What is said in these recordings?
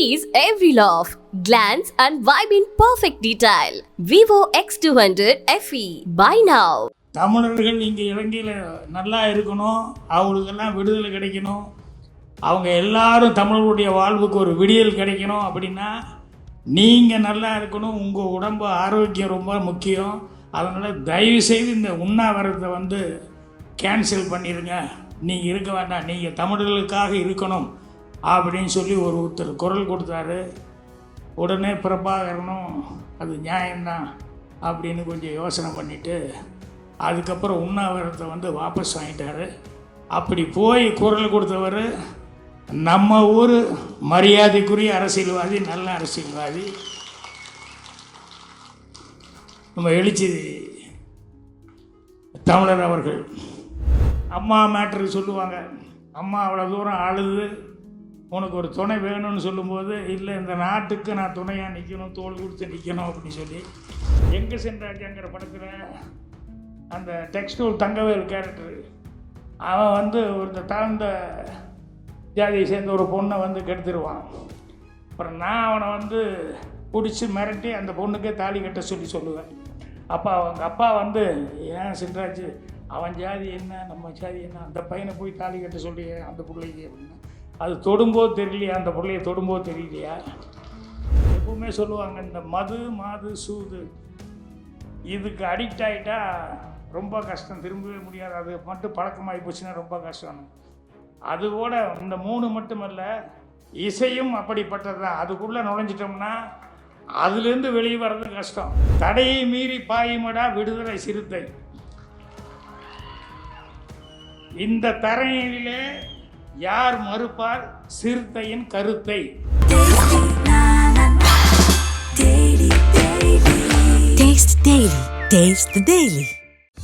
Seize every laugh, glance and vibe in perfect detail. Vivo X200 FE. Buy now. தமிழர்கள் இங்கே இலங்கையில் நல்லா இருக்கணும். அவங்களுக்கெல்லாம் விடுதலை கிடைக்கணும். அவங்க எல்லாரும் தமிழர்களுடைய வாழ்வுக்கு ஒரு விடியல் கிடைக்கணும் அப்படின்னா நீங்கள் நல்லா இருக்கணும். உங்கள் உடம்பு ஆரோக்கியம் ரொம்ப முக்கியம். அதனால் தயவுசெய்து இந்த உண்ணாவிரதத்தை வந்து கேன்சல் பண்ணிடுங்க நீங்கள் இருக்க வேண்டாம். நீங்கள் தமிழர்களுக்காக இருக்கணும். அப்படின்னு சொல்லி ஒரு ஒருத்தர் குரல் கொடுத்தாரு. உடனே பிரபாகரனும் அது நியாயம்தான் அப்படின்னு கொஞ்சம் யோசனை பண்ணிவிட்டு அதுக்கப்புறம் உண்ணாவிரதத்தை வந்து வாபஸ் வாங்கிட்டாரு. அப்படி போய் குரல் கொடுத்தவர் நம்ம ஊர் மரியாதைக்குரிய அரசியல்வாதி நல்ல அரசியல்வாதி. நம்ம எழுச்சி தமிழர் அவர்கள். அம்மா மேட்ரு சொல்லுவாங்க அம்மா அவ்வளோ தூரம் அழுது உனக்கு ஒரு துணை வேணும்னு சொல்லும்போது இல்லை இந்த நாட்டுக்கு நான் துணையாக நிற்கணும் தோல் கொடுத்து நிற்கணும் அப்படின்னு சொல்லி எங்கே சென்றாஜாங்கிற படத்தில் அந்த டெக்ஸ்டூல் தங்கவேல் கேரக்டர் அவன் வந்து ஒரு தாழ்ந்த ஜாதியை சேர்ந்த ஒரு பொண்ணை வந்து கெடுத்துருவான். அப்புறம் நான் அவனை வந்து பிடிச்சி மிரட்டி அந்த பொண்ணுக்கே தாலி கட்ட சொல்லி சொல்லுவேன். அப்பா அவங்க அப்பா வந்து ஏன் சின்ராஜ் அவன் ஜாதி என்ன நம்ம ஜாதி என்ன அந்த பையனை போய் தாலி கட்ட சொல்லி அந்த பிள்ளைக்கு அப்படின்னு. அது தொடும்போது தெரியலையா? அந்த பிள்ளைய தொடும்போது தெரியலையா? எப்பவுமே சொல்லுவாங்க இந்த மது மாது சூது இதுக்கு அடிக்ட் ஆகிட்டா ரொம்ப கஷ்டம். திரும்பவே முடியாது. அது மட்டும் பழக்கமாகி போச்சுன்னா ரொம்ப கஷ்டம். அதுபோல இந்த மூணு மட்டுமல்ல இசையும் அப்படிப்பட்டது தான் அதுக்குள்ளே நுழைஞ்சிட்டோம்னா அதுலேருந்து வெளியே வர்றது கஷ்டம். தடையை மீறி பாயுமடா விடுதலை சிறுத்தை. இந்த தரையிலே யார் மறுப்பார் சிறுத்தையின் கருத்தை? The Daily.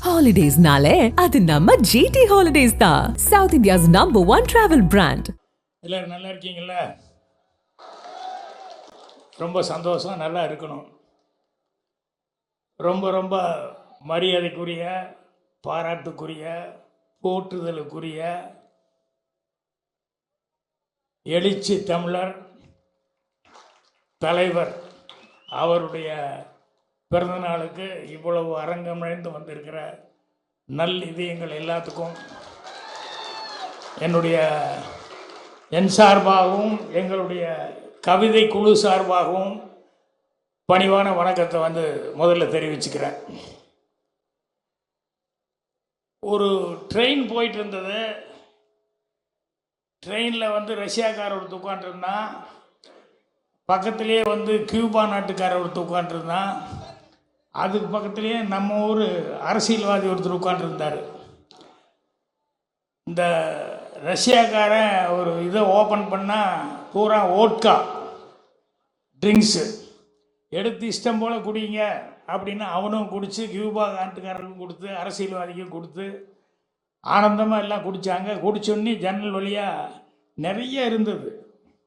ஹாலிடேஸ்னாலே அது நம்ம ஜிடி ஹாலிடேஸ் தான். South India's number one travel brand எல்லோரும் நல்லா இருக்கீங்கள ரொம்ப சந்தோஷம் நல்லா இருக்கணும். ரொம்ப ரொம்ப மரியாதைக்குரிய பாராட்டுக்குரிய போற்றுதலுக்குரிய எழுச்சி தமிழர் தலைவர் அவருடைய பிறந்தநாளுக்கு இவ்வளவு அரங்கம் வந்திருக்கிற நல் இதயங்கள் எல்லாத்துக்கும் என்னுடைய என் சார்பாகவும் எங்களுடைய கவிதை குழு சார்பாகவும் பணிவான வணக்கத்தை வந்து முதல்ல தெரிவிச்சுக்கிறேன். ஒரு ட்ரெயின் போயிட்டு இருந்தது. ட்ரெயினில் வந்து ரஷ்யாக்காரர் ஒருத்தர் உட்காண்ட்ருந்தான் பக்கத்துலேயே வந்து கியூபா நாட்டுக்காரர் ஒருத்தர் உட்காண்ட்ருந்தான் அதுக்கு பக்கத்துலேயே நம்ம ஊர் அரசியல்வாதி ஒருத்தர் உட்காண்ட்ருந்தார் இந்த ரஷ்யாக்காரன் ஒரு இதை ஓப்பன் பண்ணால் பூரா ஓட்கா ட்ரிங்க்ஸு. எடுத்து இஷ்டம் போல் குடிங்க அப்படின்னு அவனும் குடித்து கியூபா நாட்டுக்காரருக்கும் கொடுத்து அரசியல்வாதிக்கும் கொடுத்து ஆனந்தமாக எல்லாம் குடித்தாங்க குடிச்சோடனே ஜன்னல் வழியாக நிறைய இருந்தது.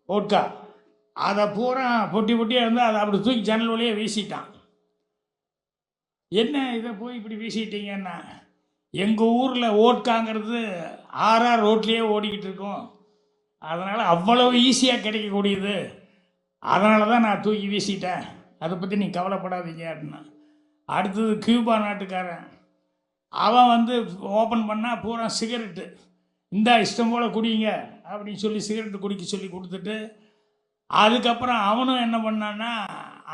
ஓட்கா அதை பூரா பொட்டி பொட்டியாக இருந்தால் அதை அப்படி தூக்கி ஜன்னல் வழியாக வீசிட்டான். என்ன இதை போய் இப்படி வீசிட்டீங்கன்னா? எங்கள் ஊரில் ஓட்காங்கிறது ஆர்ஆர் ரோட்லேயே ஓடிக்கிட்டு இருக்கோம். அதனால் அவ்வளவு ஈஸியாக கிடைக்கக்கூடியது. அதனால தான் நான் தூக்கி வீசிட்டேன். அதை பற்றி நீ கவலைப்படாதீங்க அப்படின்னா. அடுத்தது கியூபா நாட்டுக்காரன். அவன் வந்து ஓப்பன் பண்ணால் பூரா சிகரெட்டு. இந்தா இஷ்டம் போல் குடிங்க அப்படின்னு சொல்லி சிகரெட்டு குடிக்க சொல்லி கொடுத்துட்டு அதுக்கப்புறம் அவனும் என்ன பண்ணான்னா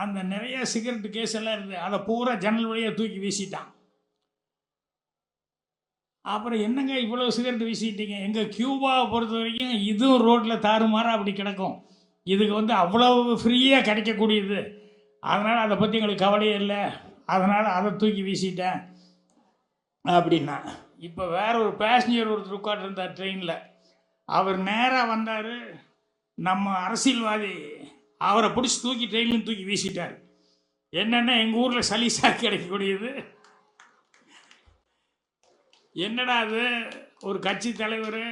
அந்த நிறைய சிகரெட்டு கேஸ் எல்லாம் இருக்குது அதை பூரா ஜன்னல் வழியாக தூக்கி வீசிட்டான். அப்புறம் என்னங்க இவ்வளோ சிகரெட் வீசிட்டீங்க? எங்கள் கியூபாவை பொறுத்த வரைக்கும் இதுவும் ரோட்டில் தாறுமாறாக அப்படி கிடக்கும். இதுக்கு வந்து அவ்வளோ ஃப்ரீயாக கிடைக்கக்கூடியது. அதனால் அதை பற்றி எங்களுக்கு கவலையே இல்லை. அதனால் அதை தூக்கி வீசிட்டேன். அப்படின்னா. இப்போ வேற ஒரு பேசஞ்சர் ஒருத்தர் உட்காந்துருந்தார் ட்ரெயினில் அவர் நேராக வந்தார். நம்ம அரசியல்வாதி அவரை பிடிச்சி தூக்கி ட்ரெயின்லையும் தூக்கி வீசிட்டார். என்னென்னா எங்கள் ஊரில் சலீசாக கிடைக்கக்கூடியது? என்னடா அது? ஒரு கட்சி தலைவர்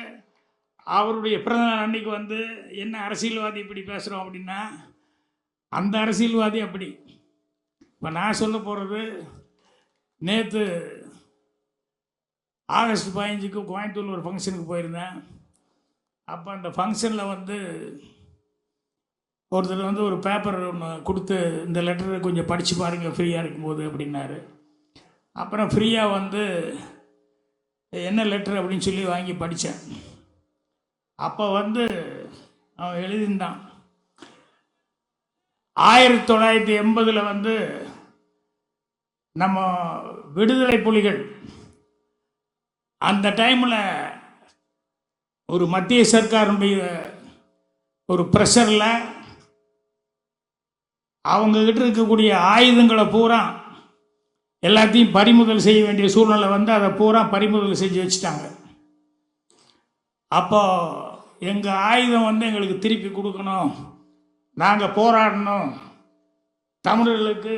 அவருடைய பிறந்தநாள் அன்னைக்கு வந்து என்ன அரசியல்வாதி இப்படி பேசுகிறோம் அப்படின்னா அந்த அரசியல்வாதி அப்படி. இப்போ நான் சொல்ல போகிறது நேற்று ஆகஸ்ட் பதினஞ்சுக்கு கோயம்புத்தூர் ஒரு ஃபங்க்ஷனுக்கு போயிருந்தேன். அப்போ அந்த ஃபங்க்ஷனில் வந்து ஒருத்தர் வந்து ஒரு பேப்பர் ஒன்று கொடுத்து இந்த லெட்டரை கொஞ்சம் படித்து பாருங்கள் ஃப்ரீயாக இருக்கும்போது அப்படின்னாரு. அப்புறம் ஃப்ரீயாக வந்து என்ன லெட்டர் அப்படின்னு சொல்லி வாங்கி படித்தேன் அப்போ வந்து அவன் எழுதியிருந்தான். ஆயிரத்தி தொள்ளாயிரத்தி எண்பதில் வந்து நம்ம விடுதலை புலிகள் அந்த டைமில் ஒரு மத்திய சர்க்காருடைய ஒரு ப்ரெஷரில் அவங்கக்கிட்ட இருக்கக்கூடிய ஆயுதங்களை பூரா எல்லாத்தையும் பறிமுதல் செய்ய வேண்டிய சூழ்நிலை வந்து அதை பூரா பறிமுதல் செஞ்சு வச்சுட்டாங்க. அப்போ எங்கள் ஆயுதம் வந்து எங்களுக்கு திருப்பி கொடுக்கணும் நாங்கள் போராடணும் தமிழர்களுக்கு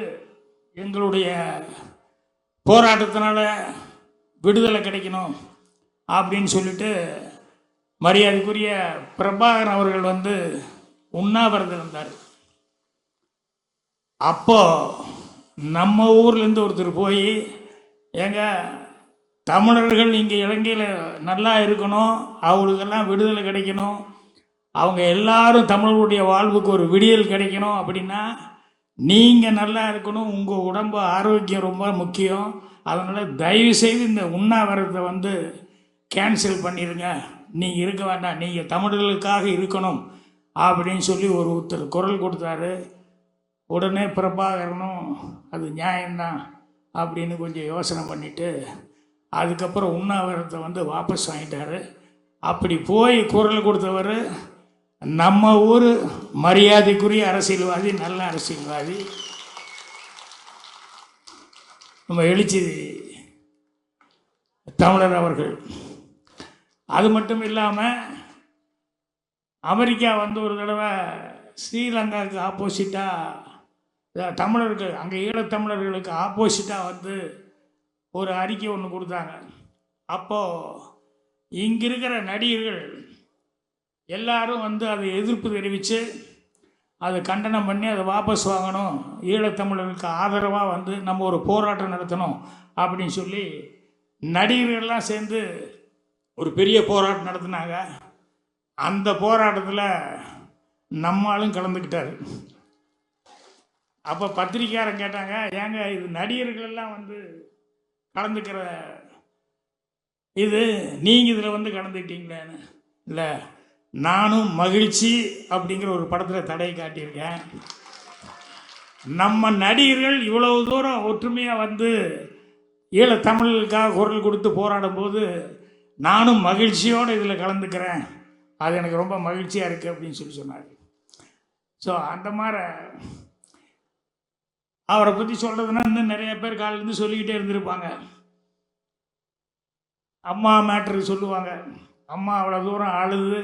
எங்களுடைய போராட்டத்தினால விடுதலை கிடைக்கணும் அப்படின்னு சொல்லிட்டு மரியாதைக்குரிய பிரபாகரன் அவர்கள் வந்து உண்ணாவிரதம் இருந்தார். அப்போ நம்ம ஊர்லேருந்து ஒருத்தர் போய் ஏங்க தமிழர்கள் இங்கே இலங்கையில் நல்லா இருக்கணும் அவங்களுக்கெல்லாம் விடுதலை கிடைக்கணும் அவங்க எல்லாரும் தமிழர்களுடைய வாழ்வுக்கு ஒரு விடியல் கிடைக்கணும் அப்படின்னா நீங்கள் நல்லா இருக்கணும் உங்கள் உடம்பு ஆரோக்கியம் ரொம்ப முக்கியம் அதனால் தயவுசெய்து இந்த உண்ணாவிரதத்தை வந்து கேன்சல் பண்ணிடுங்க நீங்கள் இருக்க வேண்டாம். நீங்கள் தமிழர்களுக்காக இருக்கணும் அப்படின்னு சொல்லி ஒரு ஒருத்தர் குரல் கொடுத்தாரு. உடனே பிரபாகரனும் அது நியாயம்தான் அப்படின்னு கொஞ்சம் யோசனை பண்ணிவிட்டு அதுக்கப்புறம் உண்ணாவிரதத்தை வந்து வாபஸ் வாங்கிட்டாரு. அப்படி போய் குரல் கொடுத்தவர் நம்ம ஊர் மரியாதைக்குரிய அரசியல்வாதி நல்ல அரசியல்வாதி. நம்ம எழுச்சி தமிழர் அவர்கள். அது மட்டும் இல்லாமல் அமெரிக்கா வந்து ஒரு தடவை ஸ்ரீலங்காவுக்கு ஆப்போசிட்டாக தமிழர்கள் அங்கே ஈழத்தமிழர்களுக்கு ஆப்போசிட்டாக வந்து ஒரு அறிக்கை ஒன்று கொடுத்தாங்க. அப்போது இங்கே இருக்கிற நடிகர்கள் எல்லாரும் வந்து அதை எதிர்ப்பு தெரிவித்து அதை கண்டனம் பண்ணி அதை வாபஸ் வாங்கணும். ஈழத்தமிழர்களுக்கு ஆதரவாக வந்து நம்ம ஒரு போராட்டம் நடத்தணும் அப்படின்னு சொல்லி நடிகர்கள்லாம் சேர்ந்து ஒரு பெரிய போராட்டம் நடத்தினாங்க. அந்த போராட்டத்தில் நம்மளும் கலந்துக்கிட்டார். அப்போ பத்திரிக்கையாரன் கேட்டாங்க ஏங்க இது நடிகர்களெல்லாம் வந்து கலந்துக்கிற இது நீங்கள் இதில் வந்து கலந்துக்கிட்டீங்களேன்னு. இல்லை நானும் மகிழ்ச்சி அப்படிங்கிற ஒரு படத்தில் தடை காட்டியிருக்கேன். நம்ம நடிகர்கள் இவ்வளவு தூரம் ஒற்றுமையாக வந்து ஈழத்தமிழுக்காக குரல் கொடுத்து போராடும் போது நானும் மகிழ்ச்சியோடு இதில் கலந்துக்கிறேன். அது எனக்கு ரொம்ப மகிழ்ச்சியாக இருக்குது அப்படின்னு சொல்லி சொன்னார். ஸோ அந்த மாதிரி அவரை பற்றி சொல்கிறதுனா இன்னும் நிறைய பேர் காலிலேருந்து சொல்லிக்கிட்டே இருந்திருப்பாங்க. அம்மா மேட்ரு சொல்லுவாங்க. அம்மா அவ்வளோ தூரம் அழுது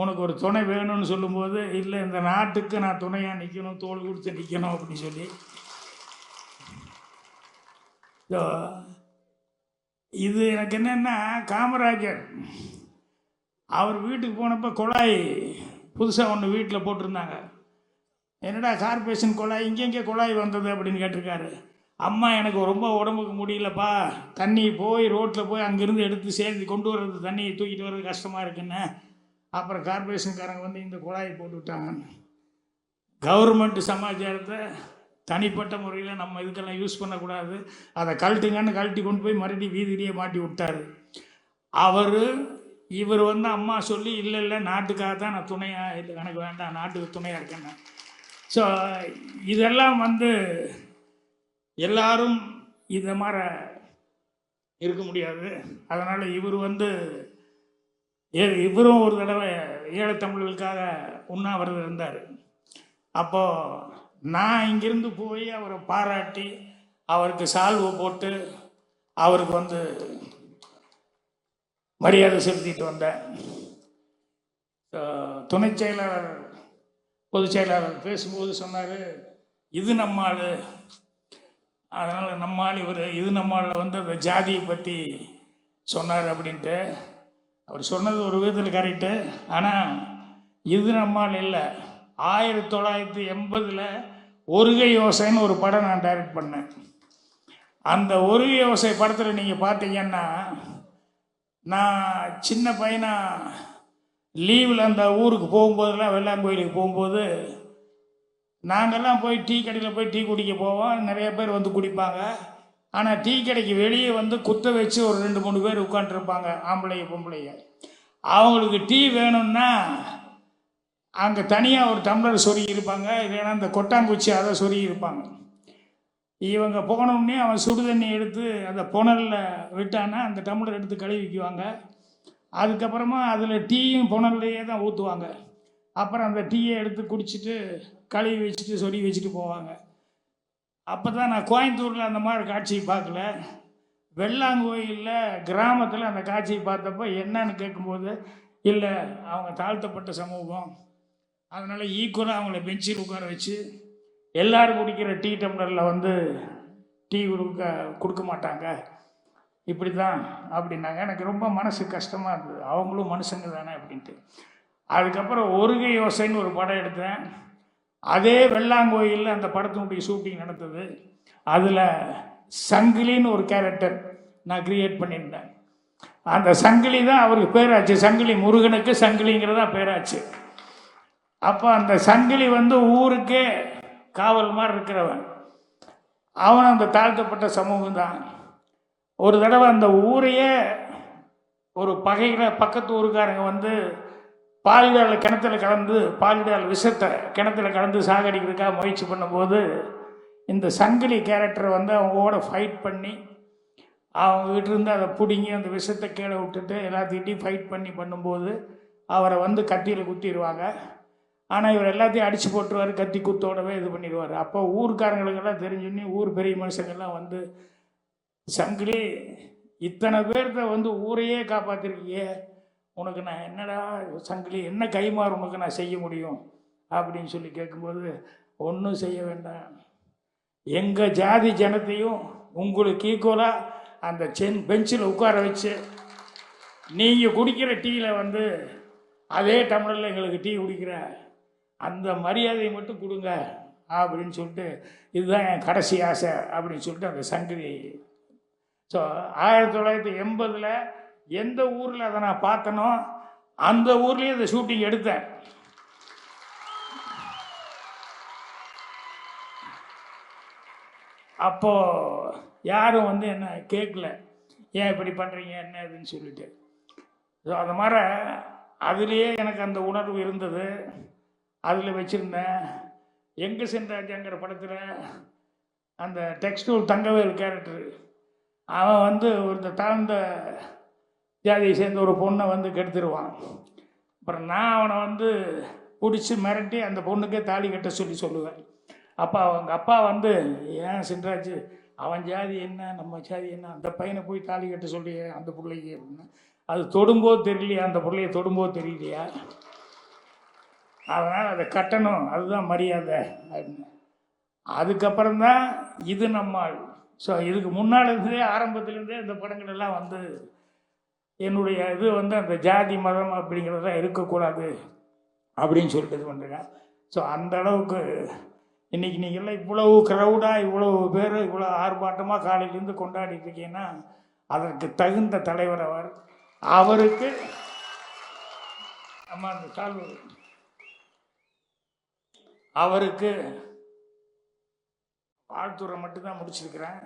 உனக்கு ஒரு துணை வேணும்னு சொல்லும்போது இல்லை இந்த நாட்டுக்கு நான் துணையாக நிற்கணும் தோல் கொடுத்து நிற்கணும் அப்படின்னு சொல்லி. இது எனக்கு என்னென்னா காமராஜர் அவர் வீட்டுக்கு போனப்போ குழாய் புதுசாக ஒன்று வீட்டில் போட்டிருந்தாங்க. என்னடா கார்பரேஷன் குழாய்? இங்கெங்கே குழாய் வந்தது அப்படின்னு கேட்டிருக்காரு. அம்மா எனக்கு ரொம்ப உடம்புக்கு முடியலப்பா. தண்ணி போய் ரோட்டில் போய் அங்கேருந்து எடுத்து சேர்ந்து கொண்டு வர்றது தண்ணியை தூக்கிட்டு வர்றது கஷ்டமாக இருக்குன்னு. அப்புறம் கார்பரேஷன்காரங்க வந்து இந்த குழாயை போட்டு விட்டாங்க. கவர்மெண்ட் சமாச்சாரத்தை தனிப்பட்ட முறையில் நம்ம இதுக்கெல்லாம் யூஸ் பண்ணக்கூடாது. அதை கழட்டுங்கன்னு கழட்டி கொண்டு போய் மறுபடியும் வீதியிலேயே மாட்டி விட்டார். அவர் இவர் வந்து அம்மா சொல்லி இல்லை இல்லை நாட்டுக்காக தான் நான் துணையாக இல்லை எனக்கு வேண்டாம் நாட்டுக்கு துணையாக இருக்கேன் ஸோ இதெல்லாம் வந்து எல்லாரும் இதை மாதிரி இருக்க முடியாது. அதனால் இவர் வந்து ஏ- இவரும் ஒரு தடவை ஈழத்தமிழர்களுக்காக உண்ணாவிரதம் இருந்தார். அப்போது நான் இங்கிருந்து போய் அவரை பாராட்டி அவருக்கு சால்வை போட்டு அவருக்கு வந்து மரியாதை செலுத்திட்டு வந்தேன். துணை துணைச் செயலாளர் பொதுச் செயலாளர் பேசும்போது சொன்னார் இது நம்ம அதனால் நம்ம ஆள் இவர் இது நம்ம வந்து அந்த ஜாதியை பற்றி சொன்னார் அப்படின்ட்டு. அவர் சொன்னது ஒரு விதத்தில் கரெக்டு ஆனால் இது நம்மால் இல்லை. ஆயிரத்தி தொள்ளாயிரத்தி எண்பதில் ஒருகை யோசைன்னு ஒரு படம் நான் டைரக்ட் பண்ணேன். அந்த ஒருகை யோசை படத்தில் நீங்கள் பார்த்தீங்கன்னா நான் சின்ன பையனாக லீவில் அந்த ஊருக்கு போகும்போதெல்லாம் வெள்ளாங்கோயிலுக்கு போகும்போது நாங்கள்லாம் போய் டீ கடையில் போய் டீ குடிக்க போவோம். நிறைய பேர் வந்து குடிப்பாங்க. ஆனால் டீ கடைக்கு வெளியே வந்து குத்த வச்சு ஒரு ரெண்டு மூணு பேர் உட்காந்துருப்பாங்க ஆம்பளைய பொம்பளைங்க அவங்களுக்கு டீ வேணும்னா அங்கே தனியாக ஒரு டம்ளர் சொருகி இருப்பாங்க இல்லைன்னா அந்த கொட்டாங்குச்சி அதை சொருகி இருப்பாங்க. இவங்க போனோடனே அவன் சுடு தண்ணி எடுத்து அந்த புனலில் விட்டானா அந்த டம்ளர் எடுத்து கழுவிக்குவாங்க அதுக்கப்புறமா அதில் டீயும் புனல்லையே தான் ஊற்றுவாங்க அப்புறம் அந்த டீயை எடுத்து குடிச்சிட்டு கழுவி வச்சுட்டு சொருகி வச்சுட்டு போவாங்க. அப்போ தான் நான் கோயம்புத்தூரில் அந்த மாதிரி காட்சியை பார்க்கல. வெள்ளாங்கோயிலில் கிராமத்தில் அந்த காட்சியை பார்த்தப்போ என்னன்னு கேட்கும்போது இல்லை அவங்க தாழ்த்தப்பட்ட சமூகம். அதனால் ஈக்குவலாக அவங்கள பெஞ்சில் உட்கார வச்சு எல்லோரும் குடிக்கிற டீ டம்ளரில் வந்து டீ கொடுக்க கொடுக்க மாட்டாங்க. இப்படி தான் அப்படின்னாங்க. எனக்கு ரொம்ப மனசு கஷ்டமாக இருந்தது. அவங்களும் மனுஷங்க தானே அப்படின்ட்டு. அதுக்கப்புறம் ஒருகை யோசைன்னு ஒரு படம் எடுத்தேன். அதே வெள்ளாங்கோயிலில் அந்த படத்தினுடைய ஷூட்டிங் நடந்தது. அதில் சங்கிலின்னு ஒரு கேரக்டர் நான் கிரியேட் பண்ணியிருந்தேன். அந்த சங்கிலி தான் அவருக்கு பேராச்சு. சங்கிலி முருகனுக்கு சங்கிலிங்கிறதா பேராச்சு. அப்போ அந்த சங்கிலி வந்து ஊருக்கே காவல் மாதிரி இருக்கிறவன். அவன் அந்த தாழ்த்தப்பட்ட சமூகம் தான் ஒரு தடவை அந்த ஊரையே ஒரு பகையில் பக்கத்து ஊருக்காரங்க வந்து பாலிடால் கிணத்துல கலந்து பாலிடால் விஷத்தை கிணத்துல கலந்து சாகடிக்கிறதுக்காக முயற்சி பண்ணும்போது இந்த சங்கிலி கேரக்டரை வந்து அவங்களோட ஃபைட் பண்ணி அவங்ககிட்ட இருந்து அதை பிடுங்கி அந்த விஷத்தை கீழே விட்டுட்டு எல்லாத்துக்கிட்டையும் ஃபைட் பண்ணி பண்ணும்போது அவரை வந்து கத்தியில் குத்திடுவாங்க. ஆனால் இவர் எல்லாத்தையும் அடித்து போட்டுருவார் கத்தி குத்தோடவே இது பண்ணிடுவார். அப்போ ஊர்க்காரங்களுக்கெல்லாம் தெரிஞ்சுன்னு ஊர் பெரிய மனுஷங்கள்லாம் வந்து சங்கிலி இத்தனை பேர்த்த வந்து ஊரையே காப்பாற்றிருக்கியே உனக்கு நான் என்னடா சங்கிலி என்ன கைமாறு உனக்கு நான் செய்ய முடியும்? அப்படின்னு சொல்லி கேட்கும்போது ஒன்றும் செய்ய வேண்டாம். எங்கள் ஜாதி ஜனத்தையும் உங்களுக்கு ஈக்குவலாக அந்த சென் பெஞ்சில் உட்கார வச்சு நீங்கள் குடிக்கிற டீயில் வந்து அதே டம்ளரில் எங்களுக்கு டீ குடிக்கிற அந்த மரியாதையை மட்டும் கொடுங்க அப்படின்னு சொல்லிட்டு இதுதான் என் கடைசி ஆசை அப்படின்னு சொல்லிட்டு அந்த சங்கிலி. ஸோ ஆயிரத்தி தொள்ளாயிரத்தி எண்பதில் எந்த ஊரில் அதை நான் பார்த்தனோ அந்த ஊர்லேயே இந்த ஷூட்டிங் எடுத்தேன். அப்போது யாரும் வந்து என்ன கேட்கல. ஏன் இப்படி பண்ணுறீங்க என்ன இதுன்னு சொல்லிட்டு. ஸோ அது மாதிரி அதுலேயே எனக்கு அந்த உணர்வு இருந்தது. அதில் வச்சுருந்தேன். எங்கே சென்றாஜங்கிற படத்தில் அந்த டெக்ஸ்டூல் தங்கவேல் கேரக்டர் அவன் வந்து ஒரு தாழ்ந்த ஜாதியை சேர்ந்த ஒரு பொண்ணை வந்து கெடுத்துருவான். அப்புறம் நான் அவனை வந்து பிடிச்சி மிரட்டி அந்த பொண்ணுக்கே தாலி கட்ட சொல்லி சொல்லுவேன். அப்பா அவங்க அப்பா வந்து ஏன் சின்ராஜ் அவன் ஜாதி என்ன நம்ம ஜாதி என்ன அந்த பையனை போய் தாலி கட்ட சொல்லி அந்த பிள்ளைக்கு? அப்படின்னா. அது தொடும்போது தெரியலையா? அந்த பிள்ளைய தொடும்போது தெரியலையா? அதனால் அதை கட்டணும். அதுதான் மரியாதை அப்படின்னு. அதுக்கப்புறம் தான் இது நம்மால். ஸோ இதுக்கு முன்னால் இருந்தே ஆரம்பத்துலேருந்தே இந்த படங்கள் எல்லாம் வந்து என்னுடைய இது வந்து அந்த ஜாதி மதம் அப்படிங்கிறதெல்லாம் இருக்கக்கூடாது அப்படின்னு சொல்லிட்டு இது பண்ணுறேங்க ஸோ அந்த அளவுக்கு இன்றைக்கி நீங்கள் இவ்வளவு க்ரௌடாக இவ்வளவு பேர் இவ்வளோ ஆர்ப்பாட்டமாக காலையிலேருந்து கொண்டாடிட்டு இருக்கீங்கன்னா அதற்கு தகுந்த தலைவர் அவர். அவருக்கு நம்ம அந்த சால்வ. அவருக்கு வாழ்த்துறை மட்டும்தான் முடிச்சிருக்கிறேன்.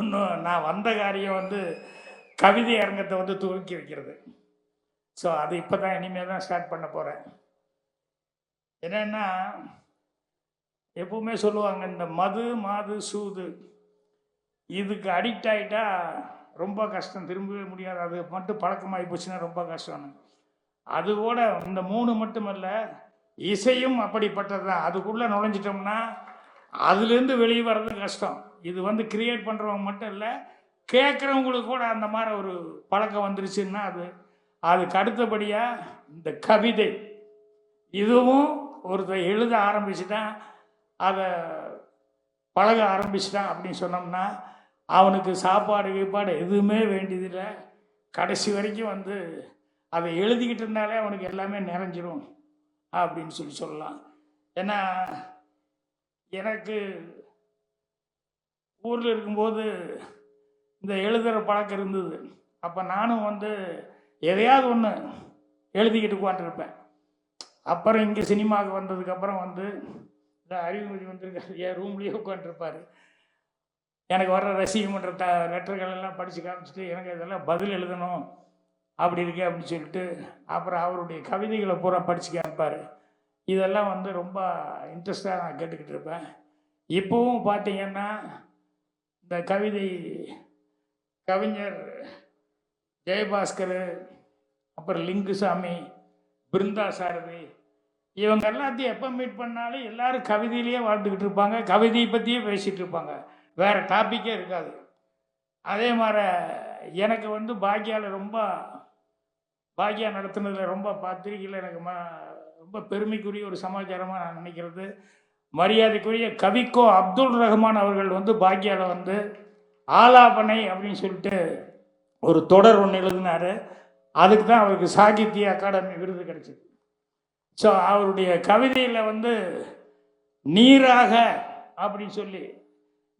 இன்னும் நான் வந்த காரியம் வந்து கவிதை அரங்கத்தை வந்து துவக்கி வைக்கிறது. ஸோ அது இப்போ தான் இனிமேல் தான் ஸ்டார்ட் பண்ண போகிறேன் என்னென்னா எப்பவுமே சொல்லுவாங்க இந்த மது மாது சூது இதுக்கு அடிக்ட் ஆகிட்டா ரொம்ப கஷ்டம். திரும்பவே முடியாது. அது மட்டும் பழக்கமாகி போச்சுன்னா ரொம்ப கஷ்டம். கூட இந்த மூணு மட்டுமல்ல இசையும் அப்படிப்பட்டது தான் அதுக்குள்ளே நுழைஞ்சிட்டோம்னா அதுலேருந்து வெளியே வர்றது கஷ்டம். இது வந்து கிரியேட் பண்ணுறவங்க மட்டும் இல்லை கேட்குறவங்களுக்கு கூட அந்த மாதிரி ஒரு பழக்கம் வந்துருச்சுன்னா அது அதுக்கு அடுத்தபடியாக இந்த கவிதை. இதுவும் ஒருத்தர் எழுத ஆரம்பிச்சுட்டான் அதை பழக ஆரம்பிச்சிட்டான் அப்படின்னு சொன்னோம்னா அவனுக்கு சாப்பாடு கீப்பாடு எதுவுமே வேண்டியதில்லை. கடைசி வரைக்கும் வந்து அதை எழுதிக்கிட்டு இருந்தாலே அவனுக்கு எல்லாமே நிறைஞ்சிரும் அப்படின்னு சொல்லி சொல்லலாம். ஏன்னா எனக்கு ஊரில் இருக்கும்போது இந்த எழுதுகிற பழக்கம் இருந்தது. அப்போ நானும் வந்து எதையாவது ஒன்று எழுதிக்கிட்டு உட்காந்துருப்பேன் அப்புறம் இங்கே சினிமாவுக்கு வந்ததுக்கப்புறம் வந்து இந்த அறிவுமதி வந்திருக்காரு. என் ரூம்லேயே உட்காந்துருப்பார் எனக்கு வர்ற ரசிகமன்ற த லெட்டர்கள் எல்லாம் படித்து காமிச்சிட்டு எனக்கு இதெல்லாம் பதில் எழுதணும் அப்படி இருக்கே அப்படின்னு சொல்லிட்டு அப்புறம் அவருடைய கவிதைகளை பூரா படித்து கேட்பார் இதெல்லாம் வந்து ரொம்ப இன்ட்ரெஸ்டாக நான் கேட்டுக்கிட்டு இருப்பேன். இப்போவும் பார்த்தீங்கன்னா இந்த கவிதை கவிஞர் ஜெயபாஸ்கர் அப்புறம் லிங்குசாமி பிருந்தா சாரதி இவங்க எல்லாத்தையும் எப்போ மீட் பண்ணாலும் எல்லாரும் கவிதையிலேயே வாழ்ந்துக்கிட்டு இருப்பாங்க. கவிதையை பற்றியே பேசிகிட்டு இருப்பாங்க. வேறு டாப்பிக்கே இருக்காது. அதே மாதிரி எனக்கு வந்து பாக்கியாவில் ரொம்ப பாக்கியா நடத்துனதில் ரொம்ப பத்திரிகையில் எனக்கு ம ரொம்ப பெருமைக்குரிய ஒரு சமாச்சாரமாக நான் நினைக்கிறது. மரியாதைக்குரிய கவிக்கோ அப்துல் ரஹ்மான் அவர்கள் வந்து பாக்கியாவில் வந்து ஆலாபனை அப்படின்னு சொல்லிட்டு ஒரு தொடர் ஒன்று எழுதினார். அதுக்கு தான் அவருக்கு சாகித்ய அகாடமி விருது கிடைச்சிது. ஸோ அவருடைய கவிதையில் வந்து நீராக அப்படின்னு சொல்லி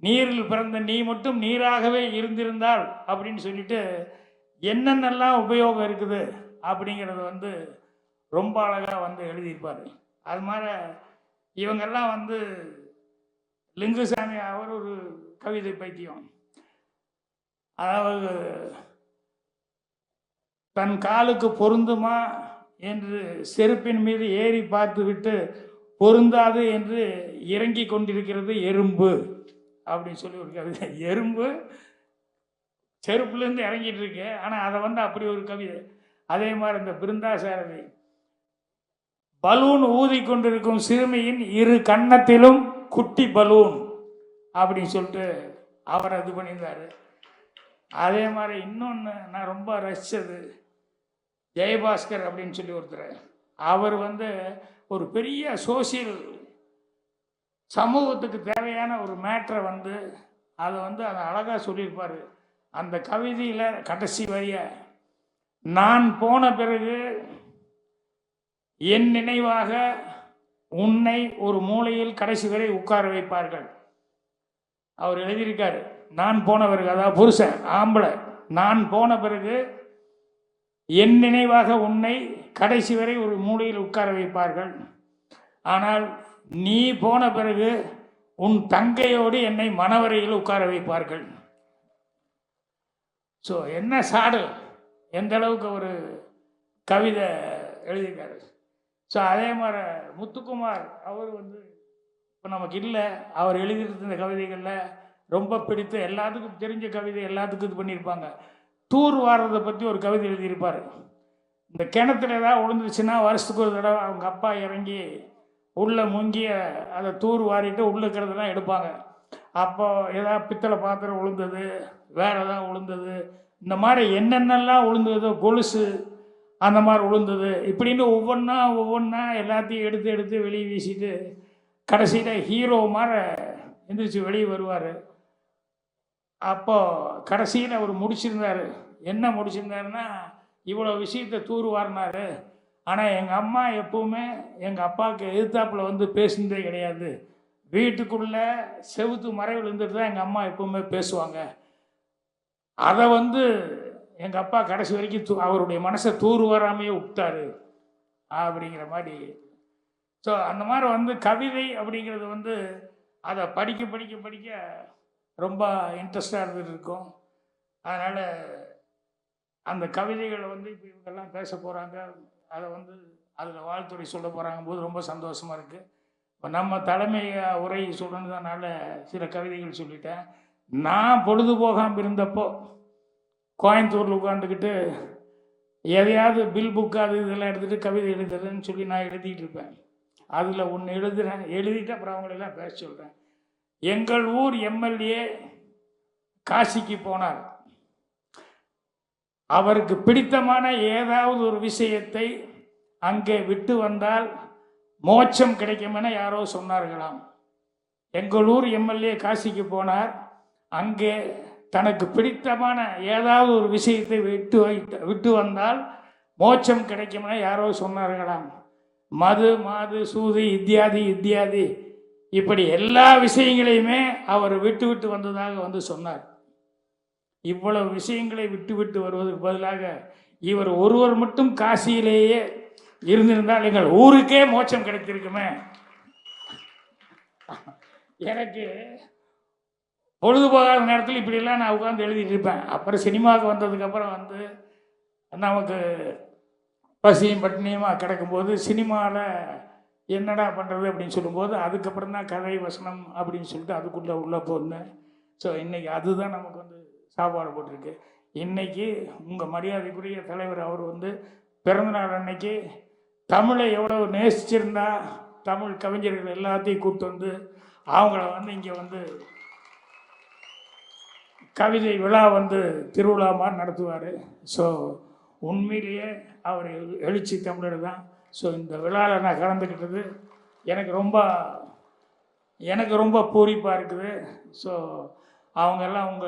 நீரில் பிறந்த நீ மட்டும் நீராகவே இருந்திருந்தால் அப்படின்னு சொல்லிட்டு என்னென்னலாம் உபயோகம் இருக்குது அப்படிங்கிறது வந்து ரொம்ப அழகாக வந்து எழுதியிருப்பார். அது மாதிரி இவங்கெல்லாம் வந்து லிங்குசாமி அவர் ஒரு கவிதை பைத்தியம். அதாவது தன் காலுக்கு பொருந்துமா என்று செருப்பின் மீது ஏறி பார்த்துவிட்டு பொருந்தாது என்று இறங்கி கொண்டிருக்கிறது எறும்பு. அப்படின்னு சொல்லி ஒரு கவிதை. எறும்பு செருப்புலேருந்து இறங்கிட்டு இருக்கு. ஆனால் அதை வந்து அப்படி ஒரு கவிதை. அதே மாதிரி இந்த பிருந்தாசாரதி பலூன் ஊதி கொண்டிருக்கும் சிறுமியின் இரு கன்னத்திலும் குட்டி பலூன் அப்படின்னு சொல்லிட்டு அவர் இது பண்ணியிருந்தாரு. அதே மாதிரி இன்னொன்று நான் ரொம்ப ரசித்தது ஜெயபாஸ்கர் அப்படின்னு சொல்லி ஒருத்தர். அவர் வந்து ஒரு பெரிய சோசியல் சமூகத்துக்கு தேவையான ஒரு மேட்ரை வந்து அதை வந்து அதை அழகாக சொல்லியிருப்பார். அந்த கவிதையில் கடைசி வரிய நான் போன பிறகு என் நினைவாக உன்னை ஒரு மூலையில் கடைசி வரை உட்கார வைப்பார்கள். அவர் எழுதியிருக்காரு. நான் போன பிறகு அதாவது புருஷன் ஆம்பளை நான் போன பிறகு என் நினைவாக உன்னை கடைசி வரை ஒரு மூலையில் உட்கார வைப்பார்கள். ஆனால் நீ போன பிறகு உன் தங்கையோடு என்னை மணவரையில் உட்கார வைப்பார்கள். ஸோ என்ன சாடல் எந்த அளவுக்கு ஒரு கவிதை எழுதியிருக்காரு. ஸோ அதே மாதிரி முத்துக்குமார் அவர் வந்து இப்போ நமக்கு இல்லை அவர் எழுதியிருந்த இந்த கவிதைகளில் ரொம்ப பிடித்த எல்லாத்துக்கும் தெரிஞ்ச கவிதை எல்லாத்துக்கும் இது பண்ணியிருப்பாங்க. டூர் வாரதை பற்றி ஒரு கவிதை எழுதியிருப்பார். இந்த கிணத்துல ஏதாவது விழுந்துருச்சுன்னா வருஷத்துக்கு ஒரு தடவை அவங்க அப்பா இறங்கி உள்ளே முங்கி அதை தூர் வாரிட்டு உள்ளே இருக்கிறதெல்லாம் எடுப்பாங்க. அப்போ ஏதாவது பித்தளை பாத்திரம் விழுந்தது வேற ஏதாவது விழுந்தது இந்த மாதிரி என்னென்னலாம் விழுந்ததோ கொலுசு அந்த மாதிரி விழுந்தது இப்படின்னு ஒவ்வொன்றா ஒவ்வொன்றா எல்லாத்தையும் எடுத்து எடுத்து வெளியே வீசிட்டு கடைசியில் ஹீரோ மாதிரி எந்திரிச்சு வெளியே வருவார். அப்போ கடைசியில் அவர் முடிச்சிருந்தாரு. என்ன முடிச்சிருந்தாருன்னா இவ்வளோ விஷயத்தை தூர்வாரினாரு. ஆனால் எங்கள் அம்மா எப்போவுமே எங்கள் அப்பாவுக்கு எதிர்த்தாப்பில் வந்து பேசுனதே கிடையாது. வீட்டுக்குள்ளே செவுத்து மறைவில் இருந்துட்டு தான் எங்கள் அம்மா எப்பவுமே பேசுவாங்க. அதை வந்து எங்கள் அப்பா கடைசி வரைக்கும் தூ- அவருடைய மனசை தூர் வராமையே விட்டார் அப்படிங்கிற மாதிரி. ஸோ அந்த மாதிரி வந்து கவிதை அப்படிங்கிறது வந்து அதை படிக்க படிக்க படிக்க ரொம்ப இன்ட்ரெஸ்டாக இருந்துட்டு இருக்கும். அதனால் அந்த கவிதைகளை வந்து இப்போ இவங்கெல்லாம் பேச போகிறாங்க அதை வந்து அதில் வாழ்த்துறை சொல்ல போகிறாங்க போது ரொம்ப சந்தோஷமாக இருக்குது இப்போ நம்ம தலைமை உரை சொல்லணுன்றதுனால சில கவிதைகள் சொல்லிட்டேன். நான் பொழுதுபோகாமல் இருந்தப்போ கோயம்புத்தூரில் உட்காந்துக்கிட்டு எதையாவது பில் புக் அது இதெல்லாம் எடுத்துகிட்டு கவிதை எழுதுறதுன்னு சொல்லி நான் எழுதிட்டு இருப்பேன். அதில் ஒன்று எழுதுகிறேன் எழுதிட்டு அப்புறம் அவங்களெல்லாம் பேச சொல்கிறேன் எங்கள் ஊர் எம்எல்ஏ காசிக்கு போனார். அவருக்கு பிடித்தமான ஏதாவது ஒரு விஷயத்தை அங்கே விட்டு வந்தால் மோட்சம் கிடைக்கும் என யாரோ சொன்னார்களாம். எங்கள் ஊர் எம்எல்ஏ காசிக்கு போனார். அங்கே தனக்கு பிடித்தமான ஏதாவது ஒரு விஷயத்தை விட்டு வைத்து விட்டு வந்தால் மோட்சம் கிடைக்கும் என யாரோ சொன்னார்களாம். மது மாது சூது இத்தியாதி இத்தியாதி இப்படி எல்லா விஷயங்களையுமே அவர் விட்டு விட்டு வந்ததாக வந்து சொன்னார். இவ்வளவு விஷயங்களை விட்டு விட்டு வருவதற்கு பதிலாக இவர் ஒருவர் மட்டும் காசியிலேயே இருந்திருந்தால் எங்கள் ஊருக்கே மோட்சம் கிடைத்திருக்குமே. எனக்கு பொழுதுபோகாத நேரத்தில் இப்படிலாம் நான் உட்காந்து எழுதிட்டு இருப்பேன். அப்புறம் சினிமாவுக்கு வந்ததுக்கப்புறம் வந்து நமக்கு பசியும் பட்டினியுமா கிடக்கும்போது சினிமாவில் என்னடா பண்ணுறது அப்படின்னு சொல்லும்போது அதுக்கப்புறம் தான் கதை வசனம் அப்படின்னு சொல்லிட்டு அதுக்குள்ளே உள்ளே போனேன். ஸோ இன்றைக்கி அதுதான் நமக்கு வந்து சாப்பாடு போட்டிருக்கு. இன்றைக்கி உங்கள் மரியாதைக்குரிய தலைவர் அவர் வந்து பிறந்தநாள் அன்னைக்கு தமிழை எவ்வளோ நேசிச்சிருந்தா தமிழ் கவிஞர்கள் எல்லாத்தையும் கூப்பிட்டு வந்து அவங்கள வந்து இங்கே வந்து கவிதை விழா வந்து திருவிழா மாதிரி நடத்துவார். ஸோ உண்மையிலேயே அவர் எழு- எழுச்சி தமிழர் தான். ஸோ இந்த விழாவில் நான் கலந்துக்கிட்டது எனக்கு ரொம்ப எனக்கு ரொம்ப பூரிப்பாக இருக்குது. ஸோ அவங்கெல்லாம் அவங்க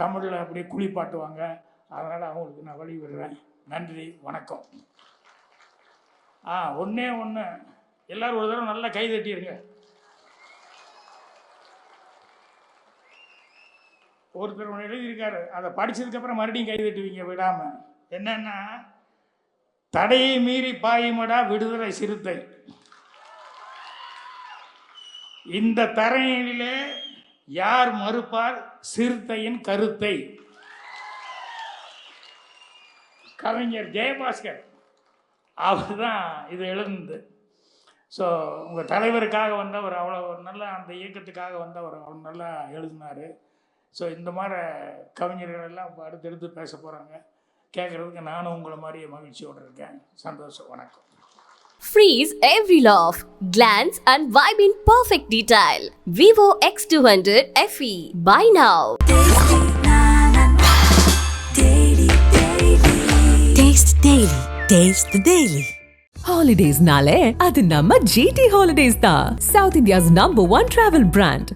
தமிழில் அப்படியே குளிப்பாட்டுவாங்க. அதனால் அவங்களுக்கு நான் வழி விடுறேன். நன்றி வணக்கம். ஆ ஒன்றே ஒன்று எல்லோரும் ஒரு தடவை நல்லா கை தட்டிடுங்க ஒருத்தர் ஒன்று எழுதியிருக்காரு. அதை படிச்சதுக்கப்புறம் மறுபடியும் கை தட்டுவீங்க விடாமல் என்னென்னா தடையை மீறி பாயுமடா விடுதலை சிறுத்தை. இந்த தரையிலே யார் மறுப்பார்? சிறுத்தையின் கருத்தை. கவிஞர் ஜெயபாஸ்கர். அவர் தான் இது எழுதுனது. ஸோ உங்கள் தலைவருக்காக வந்தவர் அவ்வளோ ஒரு நல்ல அந்த இயக்கத்துக்காக வந்தவர் அவ்வளோ நல்லா எழுதினார். ஸோ இந்த மாதிரி கவிஞர்கள் எல்லாம் அடுத்தடுத்து பேச போகிறாங்க கேட்குறதுக்கு நானும் உங்களை மாதிரியே மகிழ்ச்சியோடு இருக்கேன் சந்தோஷம் வணக்கம் Freeze every laugh, glance and vibe in perfect detail. Vivo X200 FE. Buy now. Taste Daily. Taste the Daily. Holidays nale, அது நம்ம GT Holidays தான். South India's number one travel brand.